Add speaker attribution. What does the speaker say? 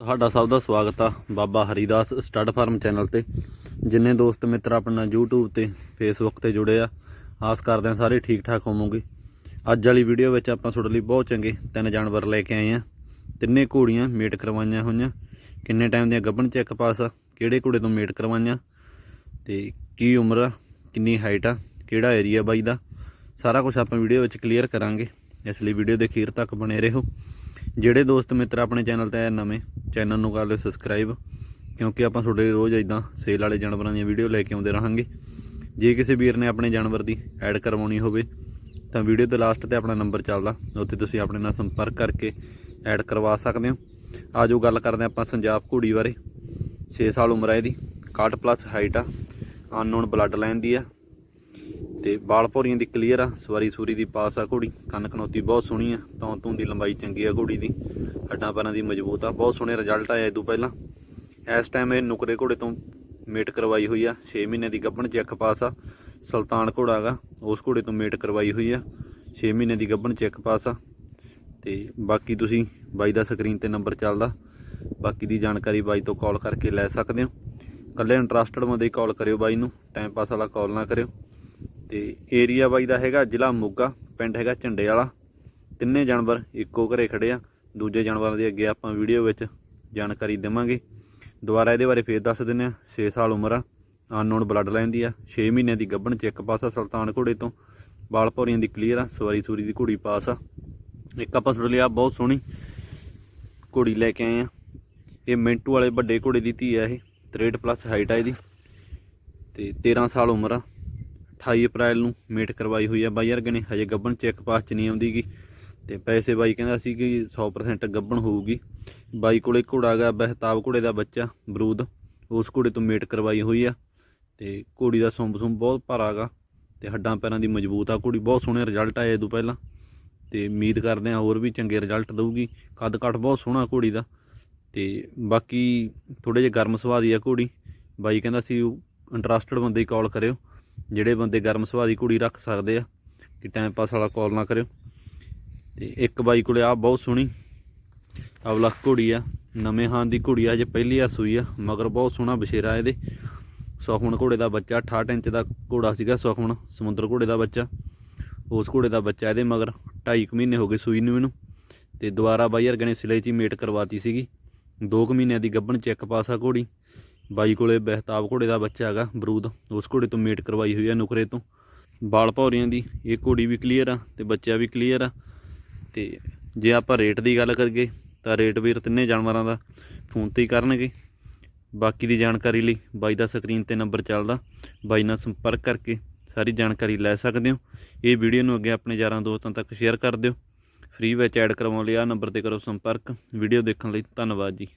Speaker 1: ਤੁਹਾਡਾ ਸਭ ਦਾ ਸਵਾਗਤ ਆ Baba Haridas stud farm channel ਤੇ। ਜਿੰਨੇ ਦੋਸਤ ਮਿੱਤਰ ਆਪਣਾ YouTube ਤੇ, Facebook ਤੇ ਜੁੜੇ ਆ, ਆਸ ਕਰਦੇ ਆ ਸਾਰੇ ਠੀਕ ਠਾਕ ਹੋਵੋਗੇ। ਅੱਜ ਵਾਲੀ ਵੀਡੀਓ ਵਿੱਚ ਆਪਾਂ ਤੁਹਾਡੇ ਲਈ ਬਹੁਤ ਚੰਗੇ ਤਿੰਨ ਜਾਨਵਰ ਲੈ ਕੇ ਆਏ ਆ। ਤਿੰਨੇ ਘੋੜੀਆਂ ਮੇਟ ਕਰਵਾਈਆਂ ਹੋਈਆਂ। ਕਿੰਨੇ ਟਾਈਮ ਦੀਆਂ ਗੱਭਣ ਚੈੱਕ ਪਾਸ ਆ, ਕਿਹੜੇ ਘੋੜੇ ਤੋਂ ਮੇਟ ਕਰਵਾਈਆਂ, ਤੇ ਕੀ ਉਮਰ ਆ, ਕਿੰਨੀ ਹਾਈਟ ਆ, ਕਿਹੜਾ ਏਰੀਆ ਬਾਈ ਦਾ। ਸਾਰਾ ਕੁਝ ਆਪਾਂ ਵੀਡੀਓ ਵਿੱਚ ਕਲੀਅਰ ਕਰਾਂਗੇ। ਇਸ ਲਈ ਵੀਡੀਓ ਦੇ ਅਖੀਰ ਤੱਕ ਬਣੇ ਰਹੋ। ਜਿਹੜੇ ਦੋਸਤ ਮਿੱਤਰ ਆਪਣੇ ਚੈਨਲ ਤੇ ਆਏ ਨਵੇਂ, ਚੈਨਲ ਨੂੰ ਕਰ ਲਿਓ ਸਬਸਕ੍ਰਾਈਬ ਕਿਉਂਕਿ ਆਪਾਂ ਤੁਹਾਡੇ ਲਈ ਰੋਜ਼ ਇਦਾਂ ਸੇਲ ਵਾਲੇ ਜਾਨਵਰਾਂ ਦੀਆਂ ਵੀਡੀਓ ਲੈ ਕੇ ਆਉਂਦੇ ਰਹਾਂਗੇ। ਜੇ ਕਿਸੇ ਵੀਰ ਨੇ ਆਪਣੇ ਜਾਨਵਰ ਦੀ ਐਡ ਕਰਵਾਉਣੀ ਹੋਵੇ, ਤਾਂ ਵੀਡੀਓ ਦੇ ਲਾਸਟ ਤੇ ਆਪਣਾ ਨੰਬਰ ਚੱਲਦਾ, ਉੱਥੇ ਤੁਸੀਂ ਆਪਣੇ ਨਾਲ ਸੰਪਰਕ ਕਰਕੇ ਐਡ ਕਰਵਾ ਸਕਦੇ ਹੋ। ਆਜੋ ਗੱਲ ਕਰਦੇ ਹਾਂ ਆਪਾਂ ਸੰਜਾਬ ਘੋੜੀ ਬਾਰੇ। 6 ਸਾਲ ਉਮਰ ਹੈ ਇਹਦੀ 61 ਪਲੱਸ ਹਾਈਟ ਆ ਅਨਨੋਨ ਬਲੱਡ ਲਾਈਨ ਦੀ ਆ। ਤੇ ਬਾਲ ਭੌਰੀਆਂ ਦੀ ਕਲੀਅਰ ਆ, ਸਵਾਰੀ ਸੂਰੀ ਦੀ ਪਾਸ ਆ ਘੋੜੀ, ਕੰਨ ਕਨੌਤੀ ਬਹੁਤ ਸੋਹਣੀ ਆ, ਤੌਂ ਤੂੰ ਦੀ ਲੰਬਾਈ ਚੰਗੀ ਆ ਘੋੜੀ ਦੀ, ਹੱਡਾਂ ਪੈਰਾਂ ਦੀ ਮਜ਼ਬੂਤ ਆ, ਬਹੁਤ ਸੋਹਣੇ ਰਿਜ਼ਲਟ ਆਇਆ ਇਹ ਤੋਂ ਪਹਿਲਾਂ। ਇਸ ਟਾਈਮ ਇਹ ਨੁਕਰੇ ਘੋੜੇ ਤੋਂ ਮੇਟ ਕਰਵਾਈ ਹੋਈ ਆ 6 ਮਹੀਨੇ ਦੀ ਗੱਭਣ ਚੈੱਕ ਪਾਸ ਆ, ਸੁਲਤਾਨ ਘੋੜਾ ਗਾ ਉਸ ਘੋੜੇ ਤੋਂ ਮੇਟ ਕਰਵਾਈ ਹੋਈ ਆ 6 ਮਹੀਨੇ ਦੀ ਗੱਭਣ ਚੈੱਕ ਪਾਸ ਆ। ਤੇ ਬਾਕੀ ਤੁਸੀਂ ਬਾਈ ਦਾ ਸਕਰੀਨ ਤੇ ਨੰਬਰ ਚੱਲਦਾ, ਬਾਕੀ ਦੀ ਜਾਣਕਾਰੀ ਬਾਈ ਤੋਂ ਕਾਲ ਕਰਕੇ ਲੈ ਸਕਦੇ ਹੋ। ਕੱਲੇ ਇੰਟਰਸਟਡ ਬੰਦੇ ਹੀ ਕਾਲ ਕਰਿਓ ਬਾਈ ਨੂੰ ਟਾਈਮ ਪਾਸ ਵਾਲਾ ਕਾਲ ਨਾ ਕਰਿਓ। ਤੇ ਏਰੀਆ ਬਾਈ ਦਾ ਹੈਗਾ ਜ਼ਿਲ੍ਹਾ ਮੋਗਾ, ਪਿੰਡ ਹੈਗਾ ਝੰਡੇ ਵਾਲਾ ਤਿੰਨੇ ਜਾਨਵਰ ਇੱਕੋ ਘਰੇ ਖੜੇ ਆ। ਦੂਜੇ ਜਾਨਵਰਾਂ ਦੇ ਅੱਗੇ ਆਪਾਂ ਵੀਡੀਓ ਵਿੱਚ ਜਾਣਕਾਰੀ ਦੇਵਾਂਗੇ। ਦੁਬਾਰਾ ਇਹਦੇ ਬਾਰੇ ਫੇਰ ਦੱਸ ਦਿੰਨੇ ਆ। 6 ਸਾਲ ਉਮਰ ਆ। ਅਨਨੋਨ ਬਲੱਡ ਲਾਈਨ ਦੀ ਆ। 6 ਮਹੀਨਿਆਂ ਦੀ ਗੱਭਣ 'ਚ ਇੱਕ ਪਾਸਾ ਸੁਲਤਾਨ ਘੋੜੇ ਤੋਂ। ਬਾਲ ਭੌਰੀਆਂ ਦੀ ਕਲੀਅਰ ਆ। ਸਵਾਰੀ ਸੂਰੀ ਦੀ ਘੋੜੀ ਪਾਸ ਆ। ਇੱਕ ਆਪਾਂ ਸੁਣ ਲਿਆ, ਬਹੁਤ ਸੋਹਣੀ ਘੋੜੀ ਲੈ ਕੇ ਆਏ ਆ। ਇਹ ਮਿੰਟੂ ਵਾਲੇ ਵੱਡੇ ਘੋੜੇ ਦੀ ਧੀ ਆ ਇਹ। 63 ਪਲੱਸ ਹਾਈਟ ਆ ਇਹਦੀ। ਤੇ 13 ਸਾਲ ਉਮਰ ਆ। 28 ਅਪ੍ਰੈਲ ਨੂੰ ਮੇਟ ਕਰਵਾਈ ਹੋਈ ਆ ਬਾਈ ਯਾਰ ਨੇ, ਹਜੇ ਗੱਬਣ ਚੈੱਕ ਪਾਸ ਚ ਨਹੀਂ ਆਉਂਦੀਗੀ। ਤੇ ਪੈਸੇ ਬਾਈ ਕਹਿੰਦਾ ਸੀ ਕਿ 100% ਗੱਬਣ ਹੋਊਗੀ। ਬਾਈ ਕੋਲੇ ਘੋੜਾ ਗਾ ਬਹਿਤਾਬ ਘੋੜੇ ਦਾ ਬੱਚਾ, ਬਰੂਦ, ਉਸ ਘੋੜੇ ਤੋਂ ਮੇਟ ਕਰਵਾਈ ਹੋਈ ਆ। ਤੇ ਘੋੜੀ ਦਾ ਸੁੰਬ ਸੁੰਬ ਬਹੁਤ ਭਾਰਾ ਗਾ ਤੇ ਹੱਡਾਂ ਪੈਰਾਂ ਦੀ ਮਜ਼ਬੂਤ ਆ ਘੋੜੀ, ਬਹੁਤ ਸੋਹਣੇ ਰਿਜ਼ਲਟ ਆਏ ਇਹ ਤੋਂ ਪਹਿਲਾਂ। ਤੇ ਉਮੀਦ ਕਰਦੇ ਆ ਹੋਰ ਵੀ ਚੰਗੇ ਰਿਜ਼ਲਟ ਦਊਗੀ। ਕੱਦ ਕੱਟ ਬਹੁਤ ਸੋਹਣਾ ਘੋੜੀ ਦਾ। ਤੇ ਬਾਕੀ ਥੋੜੇ ਜਿਹਾ ਗਰਮ ਸੁਭਾਅ ਦੀ ਆ ਘੋੜੀ। ਬਾਈ ਕਹਿੰਦਾ ਸੀ ਇੰਟਰਸਟਡ ਬੰਦੇ ਹੀ ਕਾਲ ਕਰਿਓ। ਜਿਹੜੇ ਬੰਦੇ ਗਰਮ ਸੁਭਾਅ ਦੀ ਘੋੜੀ ਰੱਖ ਸਕਦੇ ਆ, ਕਿ ਟਾਈਮ ਪਾਸ ਵਾਲਾ ਕਾਲ ਨਾ ਕਰਿਓ। ਤੇ ਇੱਕ ਬਾਈ ਕੋਲੇ ਆ ਬਹੁਤ ਸੋਹਣੀ, ਅਵਲਾ ਘੋੜੀ ਆ, ਨਵੇਂ ਹਾਂ ਦੀ ਘੋੜੀ ਆ ਜੇ ਪਹਿਲੀ ਆ ਸੂਈ ਆ, ਮਗਰ ਬਹੁਤ ਸੋਹਣਾ ਬਸ਼ੇਰਾ ਇਹਦੇ। ਸੁਖਮਣ ਘੋੜੇ ਦਾ ਬੱਚਾ 68 ਇੰਚ ਦਾ ਘੋੜਾ ਸੀਗਾ ਸੁਖਮਣ ਸਮੁੰਦਰ ਘੋੜੇ ਦਾ ਬੱਚਾ। ਉਸ ਘੋੜੇ ਦਾ ਬੱਚਾ ਇਹਦੇ ਮਗਰ 2.5 ਮਹੀਨੇ ਹੋ ਗਏ ਸੂਈ ਨੂੰ ਇਹਨੂੰ। ਤੇ ਦੁਬਾਰਾ ਬਾਈ ਅਰਗਨੇ ਸਿਲੇ 'ਚ ਹੀ ਮੇਟ ਕਰਵਾਤੀ ਸੀਗੀ। 2 ਮਹੀਨਿਆਂ ਦੀ ਗੱਭਣ ਚੈੱਕ ਪਾਸਾ ਘੋੜੀ। ਬਾਈ ਕੋਲੇ ਬਹਿਤਾਬ ਘੋੜੇ ਦਾ ਬੱਚਾ ਹੈਗਾ, ਬਰੂਦ। ਉਸ ਘੋੜੇ ਤੋਂ ਮੇਟ ਕਰਵਾਈ ਹੋਈ ਆ ਨੁਕਰੇ ਤੋਂ। ਬਾਲ ਭੌਰੀਆਂ ਦੀ ਇਹ ਘੋੜੀ ਵੀ ਕਲੀਅਰ ਆ ਤੇ ਬੱਚਾ ਵੀ ਕਲੀਅਰ ਆ। ਤੇ ਜੇ ਆਪਾਂ ਰੇਟ ਦੀ ਗੱਲ ਕਰੀਏ, ਤਾਂ ਰੇਟ ਵੀਰ ਤਿੰਨੇ ਜਾਨਵਰਾਂ ਦਾ ਫੋਨ ਤੇ ਹੀ ਕਰਨਗੇ। ਬਾਕੀ ਦੀ ਜਾਣਕਾਰੀ ਲਈ ਬਾਈ ਦਾ ਸਕਰੀਨ ਤੇ ਨੰਬਰ ਚੱਲਦਾ। ਬਾਈ ਨਾਲ ਸੰਪਰਕ ਕਰਕੇ ਸਾਰੀ ਜਾਣਕਾਰੀ ਲੈ ਸਕਦੇ ਹੋ। ਇਹ ਵੀਡੀਓ ਨੂੰ ਅੱਗੇ ਆਪਣੇ ਯਾਰਾਂ ਦੋਸਤਾਂ ਤੱਕ ਸ਼ੇਅਰ ਕਰ ਦਿਓ। ਫ੍ਰੀ ਵਿੱਚ ਐਡ ਕਰਵਾਉਣ ਲਈ ਆ ਨੰਬਰ ਤੇ ਕਰੋ ਸੰਪਰਕ। ਵੀਡੀਓ ਦੇਖਣ ਲਈ ਧੰਨਵਾਦ ਜੀ।